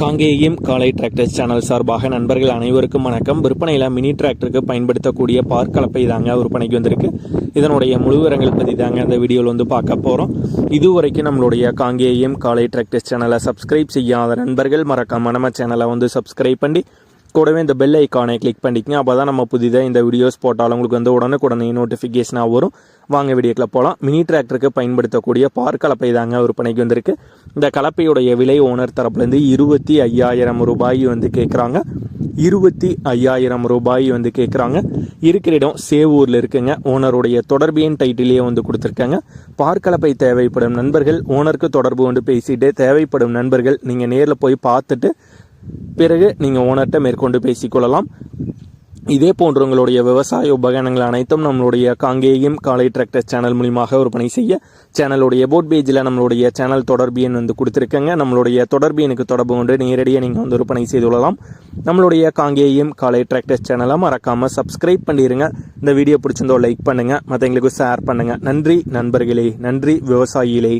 காங்கேயம் காலை tractors channel சார்பாக நண்பர்கள் அனைவருக்கும் வணக்கம். விற்பனையில் மினி டிராக்டருக்கு பயன்படுத்தக்கூடிய பார் கலப்பை தாங்க விற்பனைக்கு வந்திருக்கு. இதனுடைய முழு விவரங்கள் பற்றி தாங்க அந்த வீடியோவில் வந்து பார்க்க போகிறோம் இதுவரைக்கும் நம்மளுடைய காங்கேயம் காலை டிராக்டர்ஸ் சேனலை சப்ஸ்கிரைப் செய்யாத நண்பர்கள் மறக்காம நம்ம சேனலை வந்து சப்ஸ்கிரைப் பண்ணி கூடவே இந்த பெல் ஐக்கானை கிளிக் பண்ணிக்கங்க அப்போ தான் நம்ம புதிதாக இந்த வீடியோஸ் போட்டாலும் உங்களுக்கு வந்து உடனுக்குடனே நோட்டிஃபிகேஷனாக வரும். வாங்க வீடியோக்கில் போகலாம் மினி டிராக்டருக்கு பயன்படுத்தக்கூடிய பார் கலப்பை தாங்க விற்பனைக்கு வந்திருக்கு. இந்த கலப்பையுடைய விலை ஓனர் தரப்புலேருந்து இருபத்தி ஐயாயிரம் ரூபாய் வந்து கேட்குறாங்க இருபத்தி ஐயாயிரம் ரூபாய் வந்து கேட்குறாங்க இருக்கிற இடம் சேவூரில் இருக்குங்க. ஓனருடைய தொடர்பியின் டைட்டிலேயே வந்து கொடுத்துருக்காங்க. பார்க்கலப்பை தேவைப்படும் நண்பர்கள் ஓனருக்கு தொடர்பு கொண்டு பேசிட்டு தேவைப்படும் நண்பர்கள் நீங்கள் நேரில் போய் பார்த்துட்டு பிறகு நீங்கள் ஓனர்கிட்ட மேற்கொண்டு பேசிக்கொள்ளலாம். இதே போன்ற உங்களுடைய விவசாய உபகரணங்கள் அனைத்தும் நம்மளுடைய காங்கேயம் காலை டிராக்டர் சேனல் மூலியமாக விற்பனை செய்ய சேனலுடைய போட் பேஜில் நம்மளுடைய சேனல் தொடர்பு எண் வந்து கொடுத்துருக்கங்க. நம்மளுடைய தொடர்பு எனக்கு தொடர்பு கொண்டு நேரடியாக நீங்கள் வந்து விற்பனை செய்து கொள்ளலாம். நம்மளுடைய காங்கேயம் காலை டிராக்டர் சேனலை மறக்காமல் சப்ஸ்கிரைப் பண்ணிடுங்க இந்த வீடியோ பிடிச்சிருந்தோ லைக் பண்ணுங்கள் மற்றவங்களுக்கு ஷேர் பண்ணுங்கள் நன்றி நண்பர்களே. நன்றி விவசாயிகளே.